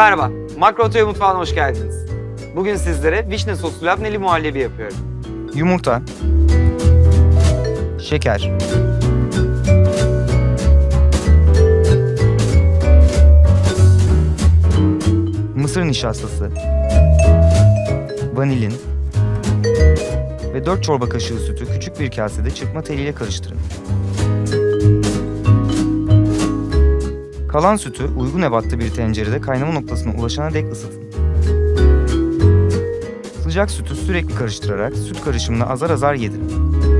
Merhaba, Makro Otoya Mutfağı'na hoş geldiniz. Bugün sizlere vişne soslu labneli muhallebi yapıyorum. Yumurta, şeker, mısır nişastası, vanilin ve 4 çorba kaşığı sütü küçük bir kasede çırpma teliyle karıştırın. Kalan sütü uygun ebatta bir tencerede kaynama noktasına ulaşana dek ısıtın. Sıcak sütü sürekli karıştırarak süt karışımını azar azar yedirin.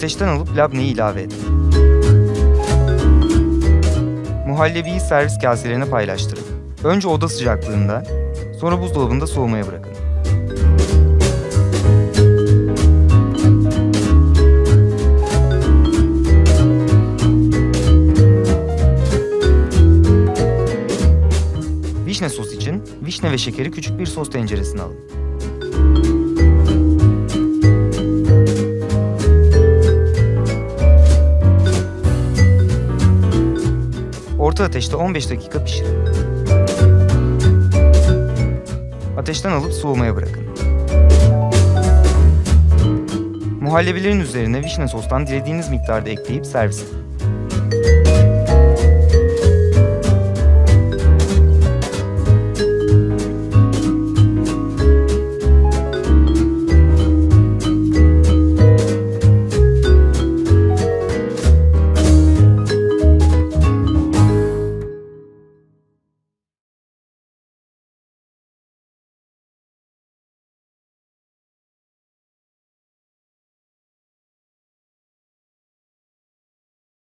Ateşten alıp labneyi ilave edin. Muhallebiyi servis kaselerine paylaştırın. Önce oda sıcaklığında, sonra buzdolabında soğumaya bırakın. Vişne sos için vişne ve şekeri küçük bir sos tenceresine alın. Orta ateşte 15 dakika pişirin. Ateşten alıp soğumaya bırakın. Muhallebilerin üzerine vişne sostan dilediğiniz miktarda ekleyip servis edin.